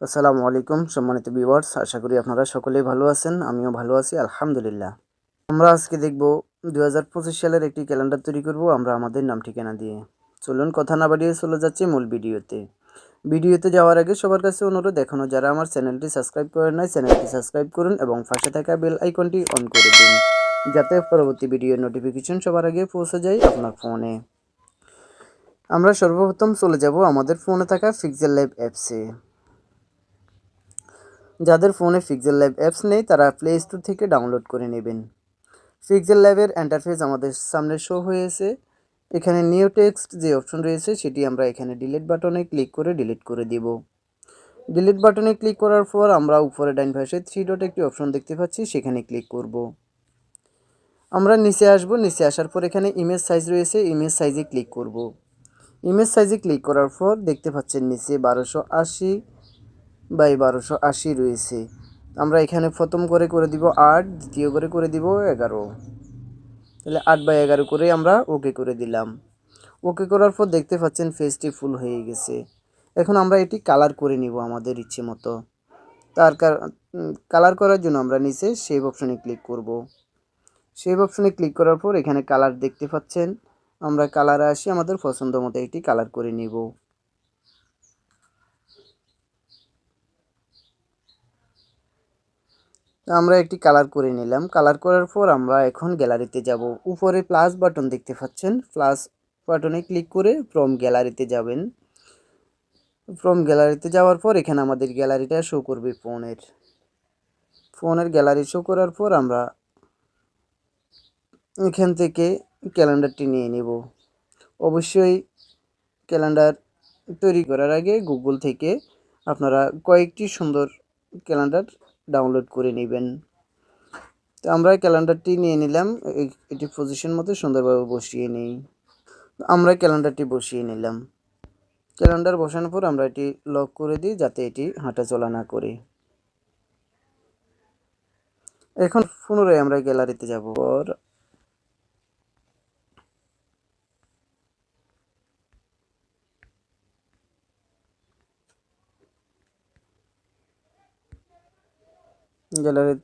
আসসালামু আলাইকুম, সম্মানিত ভিউয়ার্স আশা করি আপনারা সকলেই ভালো আছেন, আমিও ভালো আছি, আলহামদুলিল্লাহ। আমরা আজকে দেখব দু হাজার পঁচিশ সালের একটি ক্যালেন্ডার তৈরি করব আমরা আমাদের নাম ঠিকানা দিয়ে। চলুন কথা না বাড়িয়ে চলে যাচ্ছি মূল ভিডিওতে। ভিডিওতে যাওয়ার আগে সবার কাছে অনুরোধ এখনও যারা আমার চ্যানেলটি সাবস্ক্রাইব করেন নাই, চ্যানেলটি সাবস্ক্রাইব করুন এবং পাশে থাকা বেল আইকনটি অন করে দিন, যাতে পরবর্তী ভিডিওর নোটিফিকেশন সবার আগে পৌঁছে যায় আপনার ফোনে। আমরা সর্বপ্রথম চলে যাব আমাদের ফোনে থাকা ফিক্সেল লাইভ অ্যাপসে যাদের ফোনে পিক্সেল ল্যাব অ্যাপস নেই, তারা প্লে স্টোর থেকে ডাউনলোড করে নেবেন। পিক্সেল ল্যাবের ইন্টারফেস আমাদের সামনে শো হয়েছে। এখানে নিউ টেক্সট যে অপশন রয়েছে, সেটি আমরা এখানে ডিলিট বাটনে ক্লিক করে ডিলিট করে দিব। ডিলিট বাটনে ক্লিক করার পর আমরা উপরে ডাইন পাশে থ্রি ডট একটি অপশন দেখতে পাচ্ছি, সেখানে ক্লিক করব। আমরা নিচে আসব, নিচে আসার পর এখানে ইমেজ সাইজ রয়েছে ইমেজ সাইজে ক্লিক করব। ইমেজ সাইজে ক্লিক করার পর দেখতে পাচ্ছেন নিচে বারোশো আশি বাই বারোশো আশি রয়েছে। আমরা এখানে প্রথম করে করে দিব আট, দ্বিতীয় করে করে দিব এগারো। তাহলে আট বাই এগারো করে আমরা ওকে করে দিলাম। ওকে করার পর দেখতে পাচ্ছেন ফেসটি ফুল হয়ে গেছে। এখন আমরা এটি কালার করে নিব আমাদের ইচ্ছে মতো। তার কালার করার জন্য আমরা নিচে সেভ অপশনে ক্লিক করব। সেভ অপশনে ক্লিক করার পর এখানে কালার দেখতে পাচ্ছেন। আমরা কালারে আসি, আমাদের পছন্দ মতো একটি কালার করে নিব। আমরা একটি কালার করে নিলাম। কালার করার পর আমরা এখন গ্যালারিতে যাব। উপরে প্লাস বাটন দেখতে পাচ্ছেন। প্লাস বাটনে ক্লিক করে ফ্রম গ্যালারিতে যাবেন। ফ্রম গ্যালারিতে যাওয়ার পর এখানে আমাদের গ্যালারিটা শো করবে ফোনের। ফোনের গ্যালারি শো করার পর আমরা এখান থেকে ক্যালেন্ডারটি নিয়ে নেব। অবশ্যই ক্যালেন্ডার তৈরি করার আগে গুগল থেকে আপনারা কয়েকটি সুন্দর ক্যালেন্ডার ডাউনলোড করে নেবেন। তো আমরা ক্যালেন্ডারটি নিয়ে নিলাম। এটি পজিশন মতো সুন্দরভাবে বসিয়ে নিই। আমরা ক্যালেন্ডারটি বসিয়ে নিলাম। ক্যালেন্ডার বসানোর পর আমরা এটি লক করে দিই যাতে এটি হাঁটা চলা না করে। এখন পুনরায় আমরা গ্যালারিতে যাব। পর গ্যালারি,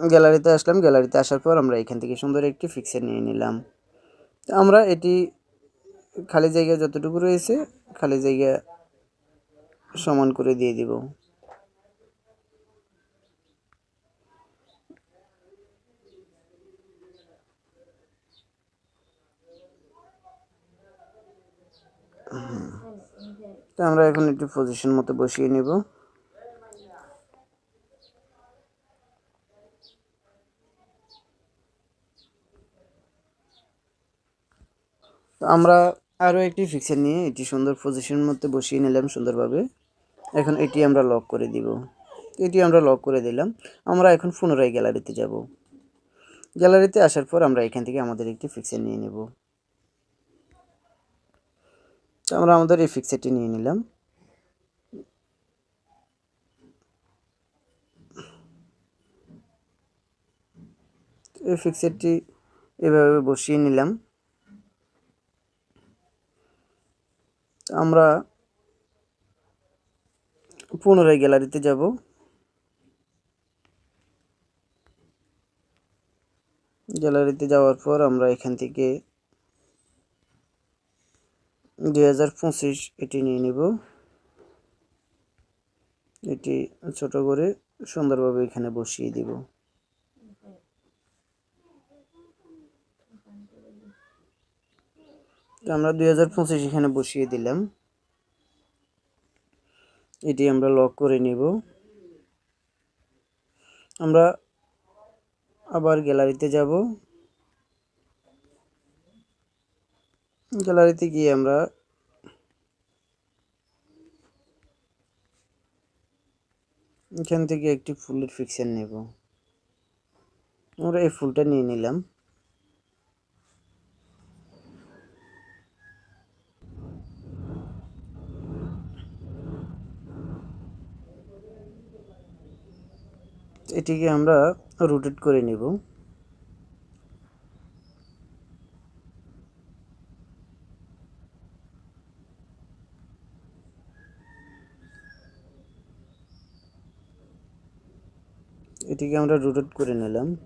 গ্যালারিতে আসলাম। গ্যালারিতে আসার পর আমরা এখান থেকে সুন্দর একটি ফিক্সার নিয়ে নিলাম। তো আমরা এটি খালি জায়গা যতটুকু রয়েছে খালি জায়গা সমান করে দিয়ে দিব। তো আমরা এখন একটু পজিশন মতো বসিয়ে নেব। তো আমরা আরও একটি ফিক্সার নিয়ে এটি সুন্দর পজিশনের মধ্যে বসিয়ে নিলাম সুন্দরভাবে। এখন এটি আমরা লক করে দিব। এটি আমরা লক করে দিলাম। আমরা এখন পুনরায় গ্যালারিতে যাব। গ্যালারিতে আসার পর আমরা এখান থেকে আমাদের একটি ফিক্সার নিয়ে নেব। আমরা আমাদের এই ফিক্সারটি নিয়ে নিলাম। এই ফিক্সারটি এভাবে বসিয়ে নিলাম। আমরা পুনরায় গ্যালারিতে যাব। গ্যালারিতে যাওয়ার পর আমরা এখান থেকে দুই হাজার পঁচিশ এটি নিয়ে নিব। এটি ছোট করে সুন্দরভাবে এখানে বসিয়ে দিব। আমরা দুই হাজার পঁচিশ এখানে বসিয়ে দিলাম। এটি আমরা লক করে নিব। আমরা আবার গ্যালারিতে যাব। গ্যালারিতে গিয়ে আমরা এখান থেকে একটি ফুলের ফিক্সার নেব। আমরা এই ফুলটা নিয়ে নিলাম। এটিকে আমরা রোটেট করে নেব। এটিকে আমরা রোটেট করে নিলাম।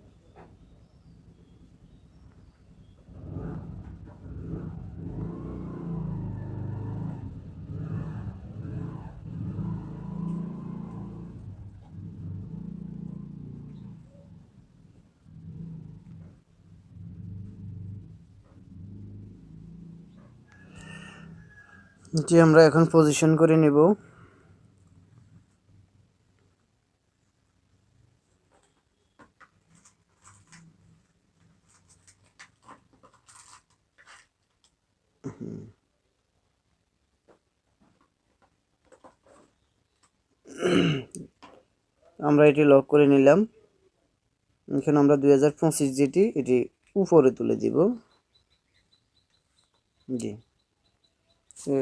এটি আমরা এখন পজিশন করে নেব। আমরা এটি লক করে নিলাম। এখানে আমরা দুই হাজার পঁচিশ যেটি এটি উপরে তুলে দিব। জি। তো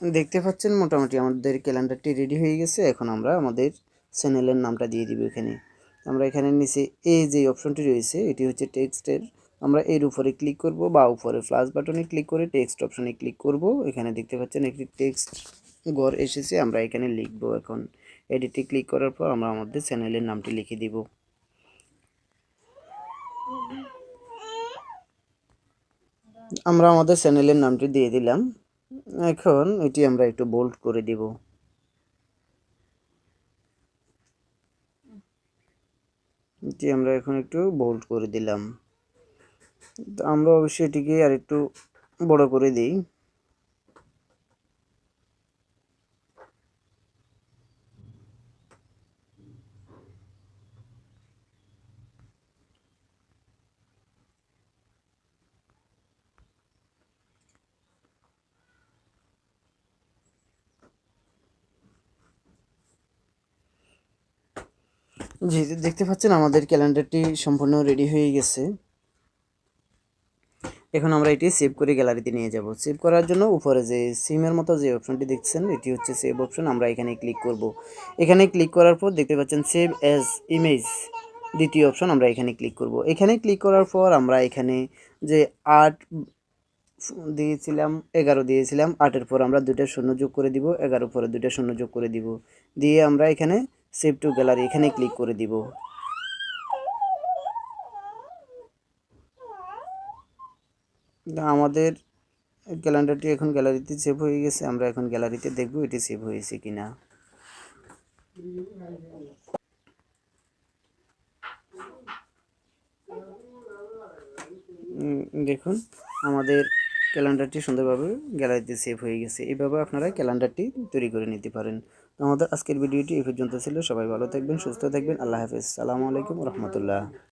দেখতে পাচ্ছেন মোটামুটি আমাদের ক্যালেন্ডারটি রেডি হয়ে গেছে। এখন আমরা আমাদের চ্যানেলের নামটা দিয়ে দিব এখানে। আমরা এখানে নিচে এই যে অপশনটি রয়েছে, এটি হচ্ছে টেক্সটের আমরা এর উপরে ক্লিক করব বা উপরে প্লাস বাটনে ক্লিক করে টেক্সট অপশনে ক্লিক করব। এখানে দেখতে পাচ্ছেন একটি টেক্সট ঘর এসেছে, আমরা এখানে লিখব এখন। এডিটে ক্লিক করার পর আমরা আমাদের চ্যানেলের নামটি লিখে দিব। আমরা আমাদের চ্যানেলের নামটি দিয়ে দিলাম। এখন এটি আমরা একটু বোল্ড করে দিব। এটি আমরা এখন একটু বোল্ড করে দিলাম। তো আমরা অবশ্যই এটিকে আর একটু বড় করে দিই। জি দেখতে পাচ্ছেন আমাদের ক্যালেন্ডারটি সম্পূর্ণ রেডি হয়ে গেছে। এখন আমরা এটি সেভ করে গ্যালারিতে নিয়ে যাব। সেভ করার জন্য উপরে যে সিমের মতো যে অপশনটি দেখছেন, এটি হচ্ছে সেভ অপশন আমরা এখানে ক্লিক করব। এখানে ক্লিক করার পর দেখতে পাচ্ছেন সেভ অ্যাজ ইমেজ দ্বিতীয় অপশন আমরা এখানে ক্লিক করব। এখানে ক্লিক করার পর আমরা এখানে যে আট দিয়েছিলাম, এগারো দিয়েছিলাম, আটের পর আমরা দুইটা শূন্য যোগ করে দিব, এগারো পরে দুইটা শূন্য যোগ করে দিব। দিয়ে আমরা এখানে সেভ টু গ্যালারি এখানে ক্লিক করে দিব। আমাদের ক্যালেন্ডারটি এখন গ্যালারিতে সেভ হয়ে গেছে, আমরা এখন গ্যালারিতে দেখব এটি সেভ হয়েছে কিনা। দেখুন, আমাদের ক্যালেন্ডারটি সুন্দরভাবে গ্যালারিতে সেভ হয়ে গেছে। এইভাবে আপনারা ক্যালেন্ডারটি তৈরি করে নিতে পারেন। আমাদের আজকের ভিডিওটি এই পর্যন্ত ছিল। সবাই ভালো থাকবেন, সুস্থ থাকবেন। আল্লাহ হাফিজ। সালামু আলাইকুম রহমতুল্লাহ।